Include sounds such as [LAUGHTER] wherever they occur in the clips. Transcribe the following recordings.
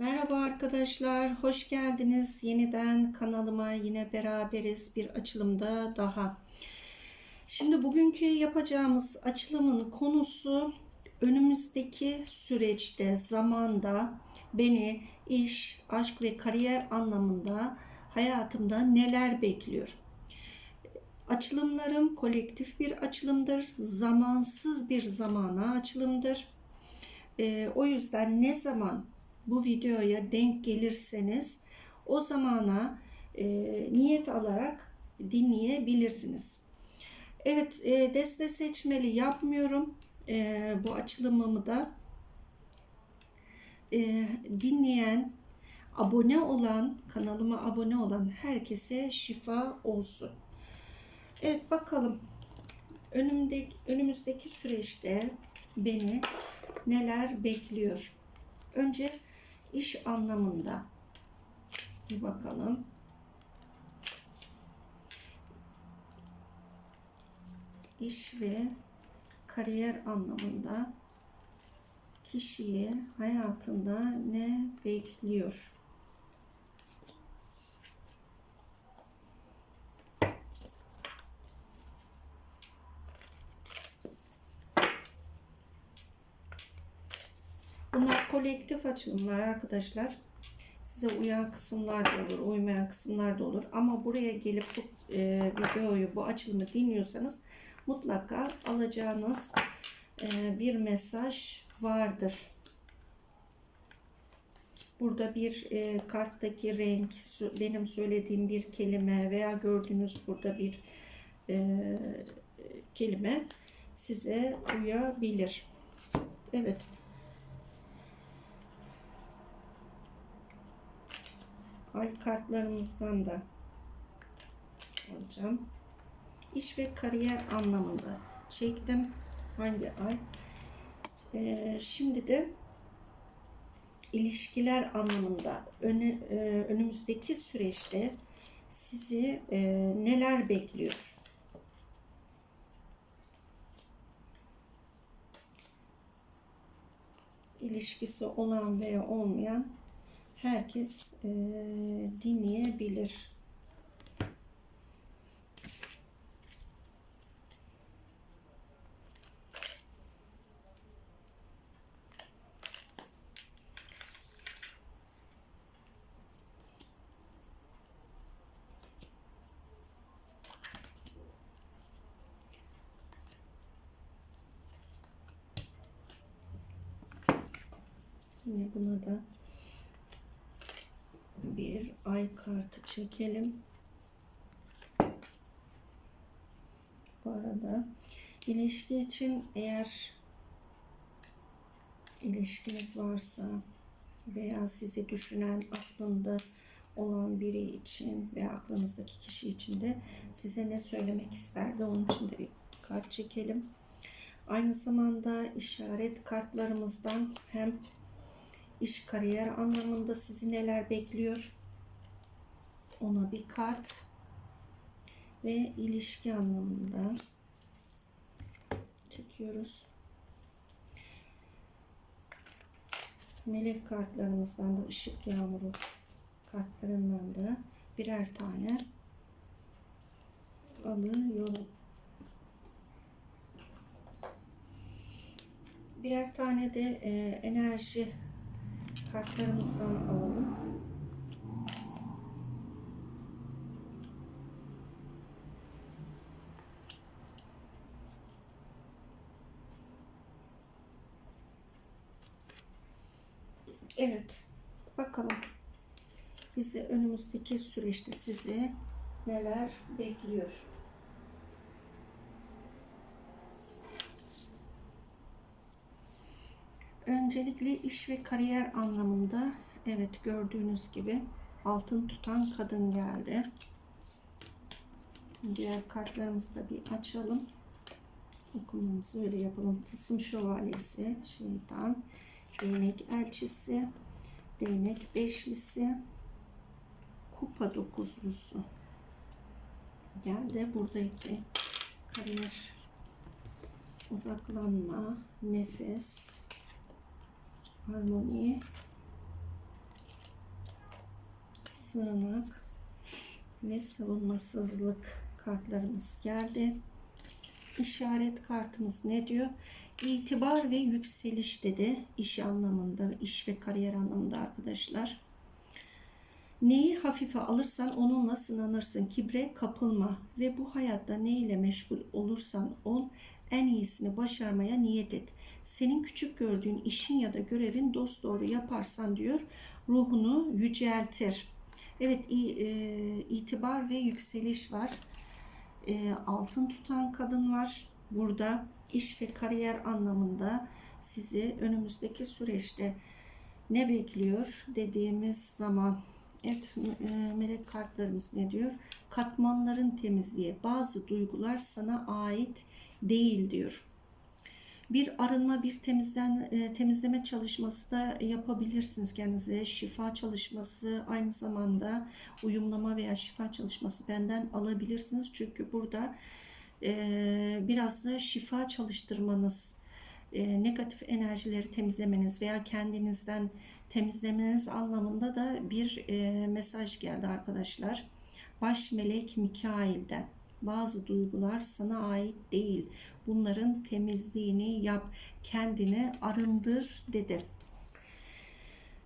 Merhaba arkadaşlar, hoş geldiniz. Yeniden kanalıma yine beraberiz bir açılımda daha. Şimdi bugünkü yapacağımız açılımın konusu önümüzdeki süreçte, zamanda beni iş, aşk ve kariyer anlamında hayatımda neler bekliyor? Açılımlarım kolektif bir açılımdır. Zamansız bir zamana açılımdır. Ee, o yüzden ne zaman bu videoya denk gelirseniz o zamana e, niyet alarak dinleyebilirsiniz. Evet e, deste seçmeli yapmıyorum. E, bu açılımımı da e, dinleyen, abone olan, kanalıma abone olan herkese şifa olsun. Evet bakalım önümdeki, önümüzdeki süreçte beni neler bekliyor. Önce iş anlamında bir bakalım. İş ve kariyer anlamında kişiyi hayatında ne bekliyor? Kolektif açılımlar arkadaşlar. Size uyan kısımlar da olur, uymayan kısımlar da olur. Ama buraya gelip bu e, videoyu, bu açılımı dinliyorsanız mutlaka alacağınız e, bir mesaj vardır. Burada bir e, karttaki renk, benim söylediğim bir kelime veya gördüğünüz burada bir e, kelime size uyabilir. Evet. Ay kartlarımızdan da alacağım. İş ve kariyer anlamında çektim. Hangi ay? Ee, şimdi de ilişkiler anlamında önü, e, önümüzdeki süreçte sizi e, neler bekliyor? İlişkisi olan veya olmayan herkes e, dinleyebilir. Yine buna da ay kartı çekelim. Bu arada ilişki için eğer ilişkiniz varsa veya sizi düşünen aklında olan biri için veya aklınızdaki kişi için de size ne söylemek isterdi onun için de bir kart çekelim. Aynı zamanda işaret kartlarımızdan hem iş kariyer anlamında sizi neler bekliyor? Ona bir kart ve ilişki anlamında çekiyoruz. Melek kartlarımızdan da ışık yağmuru kartlarından da birer tane alıyorum. Birer tane de e, enerji kartlarımızdan alalım. Evet. Bakalım. Bizi önümüzdeki süreçte sizi neler bekliyor? Öncelikle iş ve kariyer anlamında evet gördüğünüz gibi altın tutan kadın geldi. Diğer kartlarımızı da bir açalım. Okumamızı öyle yapalım. Tılsım şövalyesi, şeytan, değnek elçisi, değnek beşlisi, kupa dokuzlusu geldi. Buradaki kariyer odaklanma, nefes, harmoni sığınak ve savunmasızlık kartlarımız geldi. İşaret kartımız ne diyor? İtibar ve yükseliş dedi. İş anlamında, iş ve kariyer anlamında arkadaşlar. Neyi hafife alırsan onunla sınanırsın. Kibre kapılma ve bu hayatta ne ile meşgul olursan ol en iyisini başarmaya niyet et. Senin küçük gördüğün işin ya da görevin dost doğru yaparsan diyor ruhunu yüceltir. Evet e, itibar ve yükseliş var. E, altın tutan kadın var. Burada iş ve kariyer anlamında sizi önümüzdeki süreçte ne bekliyor dediğimiz zaman evet e, melek kartlarımız ne diyor? Katmanların temizliği. Bazı duygular sana ait değil diyor. Bir arınma, bir temizlen, e, temizleme çalışması da yapabilirsiniz kendinize. Şifa çalışması, aynı zamanda uyumlama veya şifa çalışması benden alabilirsiniz. Çünkü burada e, biraz da şifa çalıştırmanız, e, negatif enerjileri temizlemeniz veya kendinizden temizlemeniz anlamında da bir e, mesaj geldi arkadaşlar. Baş melek Mikail'den. Bazı duygular sana ait değil. Bunların temizliğini yap, kendini arındır dedi.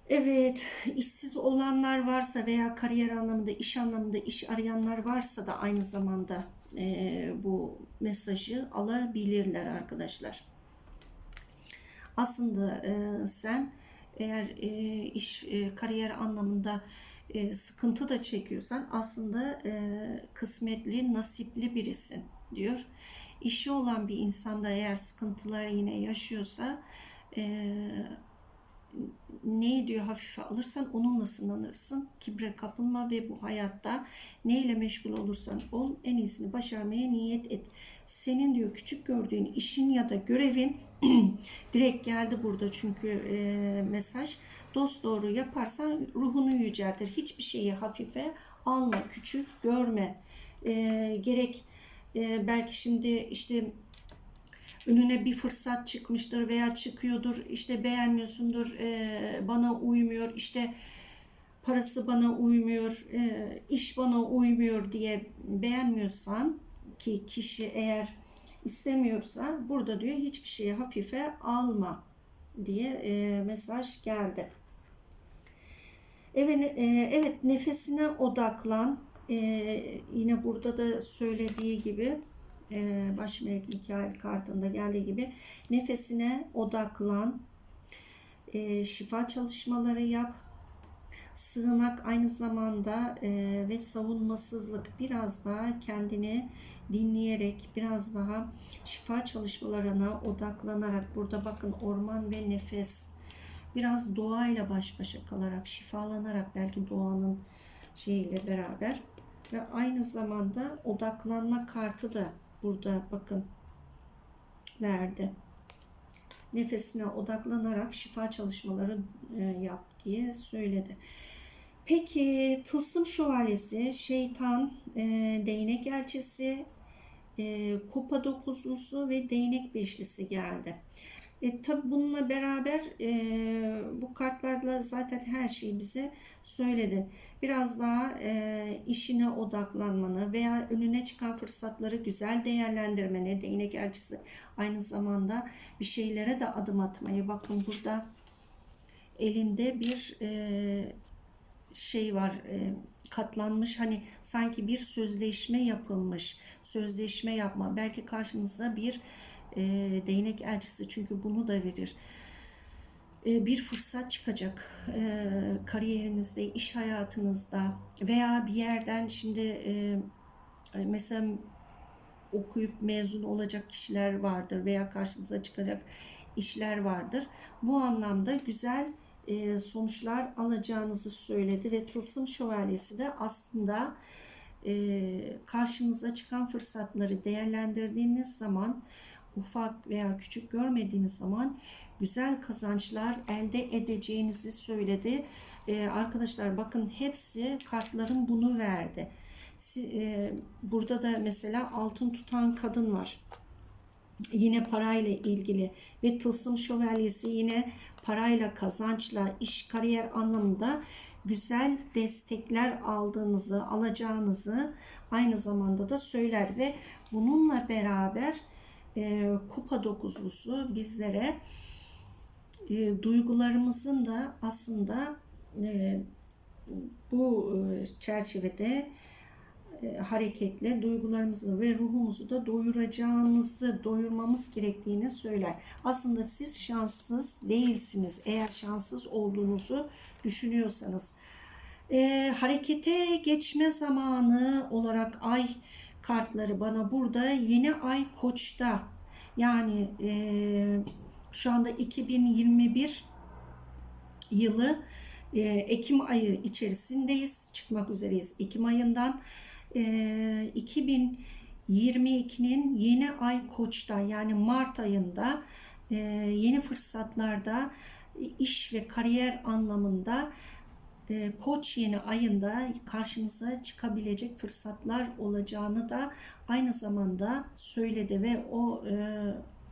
Evet, işsiz olanlar varsa veya kariyer anlamında, iş anlamında iş arayanlar varsa da aynı zamanda e, bu mesajı alabilirler arkadaşlar. Aslında e, sen eğer e, iş e, kariyer anlamında e, sıkıntı da çekiyorsan aslında e, kısmetli, nasipli birisin diyor. İşi olan bir insanda eğer sıkıntılar yine yaşıyorsa e, ne diyor hafife alırsan onunla sınanırsın. Kibre kapılma ve bu hayatta neyle meşgul olursan ol en iyisini başarmaya niyet et. Senin diyor küçük gördüğün işin ya da görevin [CLEARS THROAT] direkt geldi burada çünkü e, mesaj. Dost doğru yaparsan ruhunu yüceltir. Hiçbir şeyi hafife alma, küçük görme. E, gerek e, belki şimdi işte önüne bir fırsat çıkmıştır veya çıkıyordur işte beğenmiyorsundur e, bana uymuyor işte parası bana uymuyor e, iş bana uymuyor diye beğenmiyorsan ki kişi eğer istemiyorsa burada diyor hiçbir şeyi hafife alma diye e, mesaj geldi. Evet, e, evet nefesine odaklan. E, yine burada da söylediği gibi e, baş melek Mikail kartında geldiği gibi nefesine odaklan. E, şifa çalışmaları yap. Sığınak aynı zamanda e, ve savunmasızlık biraz daha kendini dinleyerek biraz daha şifa çalışmalarına odaklanarak burada bakın orman ve nefes biraz doğayla baş başa kalarak şifalanarak belki doğanın şeyiyle beraber ve aynı zamanda odaklanma kartı da burada bakın verdi. Nefesine odaklanarak şifa çalışmaları e, yap diye söyledi. Peki tılsım şövalyesi, şeytan, e, değnek elçisi, e, kupa dokuzlusu ve değnek beşlisi geldi. E, tabi bununla beraber e, bu kartlarla zaten her şeyi bize söyledi. Biraz daha e, işine odaklanmanı veya önüne çıkan fırsatları güzel değerlendirmeni, değnek elçisi aynı zamanda bir şeylere de adım atmayı. Bakın burada elinde bir e, şey var e, katlanmış hani sanki bir sözleşme yapılmış. Sözleşme yapma belki karşınızda bir e, değnek elçisi çünkü bunu da verir. E, bir fırsat çıkacak e, kariyerinizde iş hayatınızda veya bir yerden şimdi e, mesela okuyup mezun olacak kişiler vardır veya karşınıza çıkacak işler vardır. Bu anlamda güzel e, sonuçlar alacağınızı söyledi ve Tılsım Şövalyesi de aslında e, karşınıza çıkan fırsatları değerlendirdiğiniz zaman ufak veya küçük görmediğiniz zaman güzel kazançlar elde edeceğinizi söyledi. E, arkadaşlar bakın hepsi kartların bunu verdi. burada da mesela altın tutan kadın var yine parayla ilgili ve tılsım şövalyesi yine parayla, kazançla, iş, kariyer anlamında güzel destekler aldığınızı, alacağınızı aynı zamanda da söyler ve bununla beraber e, kupa dokuzlusu bizlere e, duygularımızın da aslında e, bu e, çerçevede hareketle duygularımızı ve ruhumuzu da doyuracağınızı, doyurmamız gerektiğini söyler. Aslında siz şanssız değilsiniz. Eğer şanssız olduğunuzu düşünüyorsanız. E, harekete geçme zamanı olarak ay kartları bana burada yeni ay koçta yani e, şu anda 2021 yılı e, Ekim ayı içerisindeyiz. Çıkmak üzereyiz Ekim ayından. E, 2022'nin yeni ay koçta yani Mart ayında e, yeni fırsatlarda iş ve kariyer anlamında e, koç yeni ayında karşınıza çıkabilecek fırsatlar olacağını da aynı zamanda söyledi ve o e,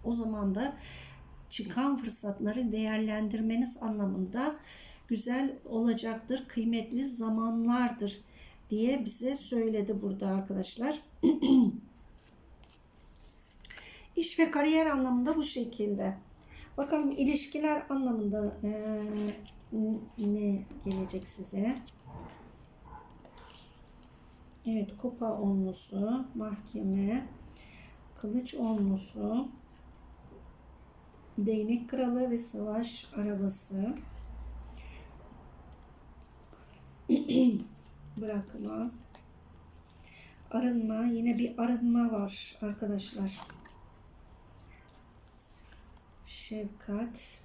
o zaman da çıkan fırsatları değerlendirmeniz anlamında güzel olacaktır, kıymetli zamanlardır diye bize söyledi burada arkadaşlar. [CLEARS THROAT] İş ve kariyer anlamında bu şekilde. Bakalım ilişkiler anlamında e, ne gelecek size? Evet, kupa onlusu, mahkeme, kılıç onlusu, değnek kralı ve savaş arabası. [CLEARS THROAT] Bırakma. Arınma. Yine bir arınma var arkadaşlar. Şefkat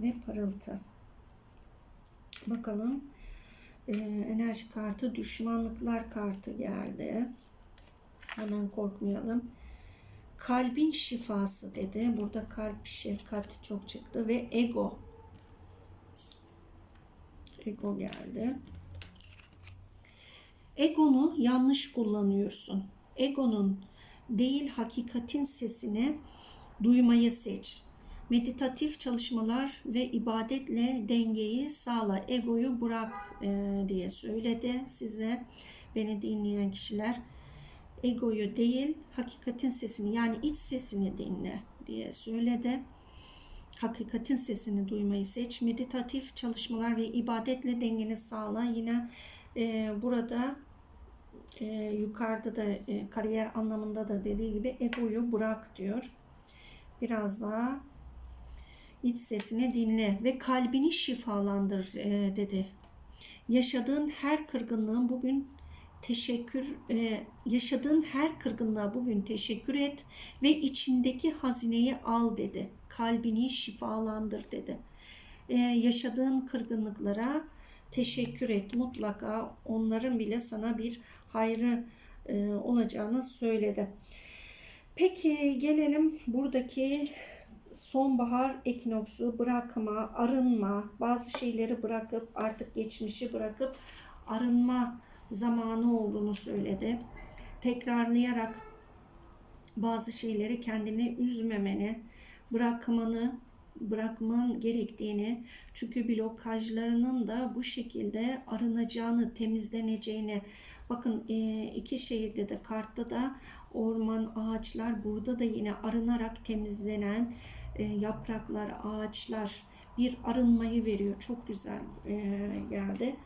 ve parıltı. Bakalım. Ee, enerji kartı düşmanlıklar kartı geldi. Hemen korkmayalım. Kalbin şifası dedi. Burada kalp, şefkat çok çıktı ve ego. Ego geldi. Egonu yanlış kullanıyorsun. Egonun değil hakikatin sesini duymayı seç. Meditatif çalışmalar ve ibadetle dengeyi sağla. Egoyu bırak e, diye söyledi size beni dinleyen kişiler. Egoyu değil hakikatin sesini yani iç sesini dinle diye söyledi. Hakikatin sesini duymayı seç. Meditatif çalışmalar ve ibadetle dengeni sağla. Yine e, burada e, yukarıda da e, kariyer anlamında da dediği gibi egoyu bırak diyor. Biraz daha iç sesini dinle ve kalbini şifalandır e, dedi. Yaşadığın her kırgınlığın bugün teşekkür e, yaşadığın her kırgınlığa bugün teşekkür et ve içindeki hazineyi al dedi. Kalbini şifalandır dedi. E, yaşadığın kırgınlıklara teşekkür et. Mutlaka onların bile sana bir hayrı e, olacağını söyledi. Peki gelelim buradaki sonbahar ekinoksu bırakma, arınma, bazı şeyleri bırakıp artık geçmişi bırakıp arınma zamanı olduğunu söyledi. Tekrarlayarak bazı şeyleri kendini üzmemeni, bırakmanı, bırakman gerektiğini, çünkü blokajlarının da bu şekilde arınacağını, temizleneceğini, bakın e, iki şehirde de kartta da orman, ağaçlar, burada da yine arınarak temizlenen e, yapraklar, ağaçlar bir arınmayı veriyor. Çok güzel e, geldi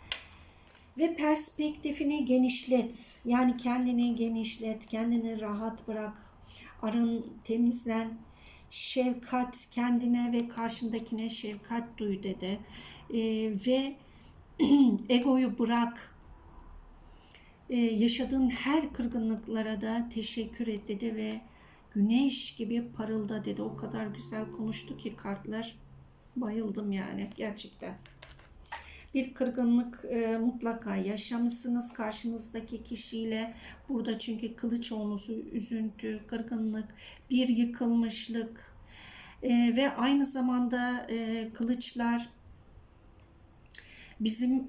ve perspektifini genişlet. Yani kendini genişlet, kendini rahat bırak. Arın, temizlen. Şefkat kendine ve karşındakine şefkat duy dedi. Ee, ve [CLEARS THROAT] egoyu bırak. Ee, yaşadığın her kırgınlıklara da teşekkür et dedi ve güneş gibi parılda dedi. O kadar güzel konuştu ki kartlar. Bayıldım yani gerçekten bir kırgınlık e, mutlaka yaşamışsınız karşınızdaki kişiyle. Burada çünkü kılıç olması üzüntü, kırgınlık, bir yıkılmışlık e, ve aynı zamanda e, kılıçlar bizim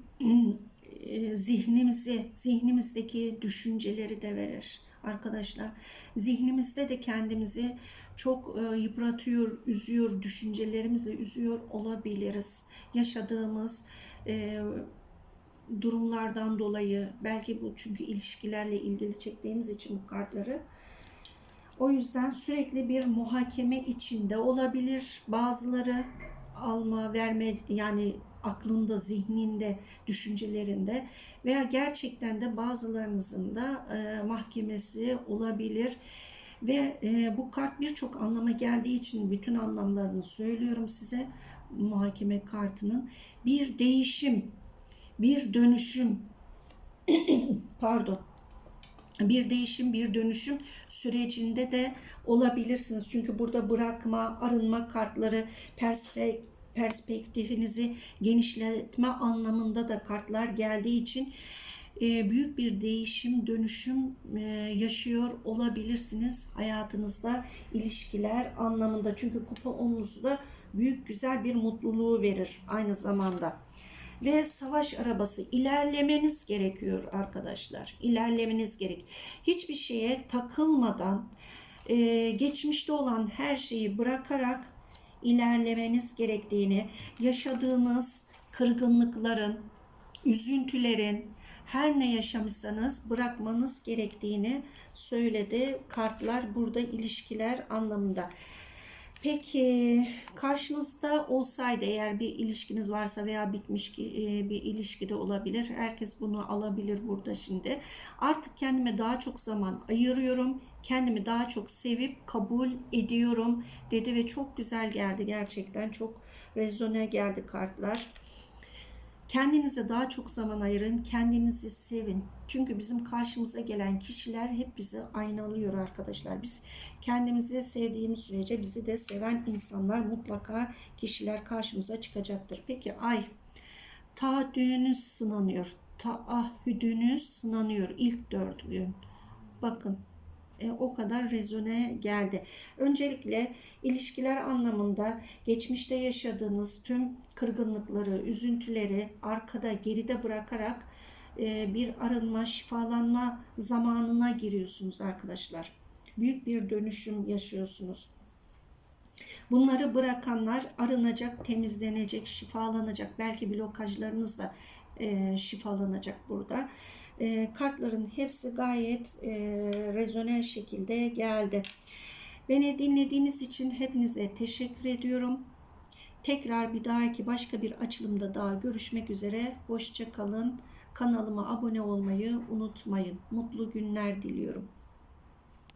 e, zihnimizi, zihnimizdeki düşünceleri de verir arkadaşlar. Zihnimizde de kendimizi çok e, yıpratıyor, üzüyor, düşüncelerimizle üzüyor olabiliriz. Yaşadığımız e, durumlardan dolayı belki bu çünkü ilişkilerle ilgili çektiğimiz için bu kartları o yüzden sürekli bir muhakeme içinde olabilir. Bazıları alma, verme yani aklında, zihninde, düşüncelerinde veya gerçekten de bazılarınızın da e, mahkemesi olabilir. Ve e, bu kart birçok anlama geldiği için bütün anlamlarını söylüyorum size muhakeme kartının. Bir değişim, bir dönüşüm, [CLEARS THROAT] pardon, bir değişim, bir dönüşüm sürecinde de olabilirsiniz. Çünkü burada bırakma, arınma kartları, perspe- perspektifinizi genişletme anlamında da kartlar geldiği için e, büyük bir değişim, dönüşüm e, yaşıyor olabilirsiniz hayatınızda ilişkiler anlamında. Çünkü kupa onlusu da büyük güzel bir mutluluğu verir aynı zamanda ve savaş arabası ilerlemeniz gerekiyor arkadaşlar. İlerlemeniz gerek. Hiçbir şeye takılmadan e, geçmişte olan her şeyi bırakarak ilerlemeniz gerektiğini, yaşadığınız kırgınlıkların, üzüntülerin, her ne yaşamışsanız bırakmanız gerektiğini söyledi kartlar burada ilişkiler anlamında. Peki karşınızda olsaydı eğer bir ilişkiniz varsa veya bitmiş ki e, bir ilişkide olabilir. Herkes bunu alabilir burada şimdi. Artık kendime daha çok zaman ayırıyorum. Kendimi daha çok sevip kabul ediyorum dedi ve çok güzel geldi gerçekten. Çok rezone geldi kartlar. Kendinize daha çok zaman ayırın, kendinizi sevin. Çünkü bizim karşımıza gelen kişiler hep bizi aynalıyor arkadaşlar. Biz kendimizi sevdiğimiz sürece bizi de seven insanlar mutlaka kişiler karşımıza çıkacaktır. Peki ay taahhüdünüz sınanıyor. Taahhüdünüz sınanıyor ilk dört gün. Bakın e, o kadar rezone geldi. Öncelikle ilişkiler anlamında geçmişte yaşadığınız tüm kırgınlıkları, üzüntüleri arkada, geride bırakarak e, bir arınma, şifalanma zamanına giriyorsunuz arkadaşlar. Büyük bir dönüşüm yaşıyorsunuz. Bunları bırakanlar arınacak, temizlenecek, şifalanacak. Belki blokajlarınız da e, şifalanacak burada. E, kartların hepsi gayet e, rezone şekilde geldi. Beni dinlediğiniz için hepinize teşekkür ediyorum. Tekrar bir dahaki başka bir açılımda daha görüşmek üzere. Hoşça kalın. Kanalıma abone olmayı unutmayın. Mutlu günler diliyorum.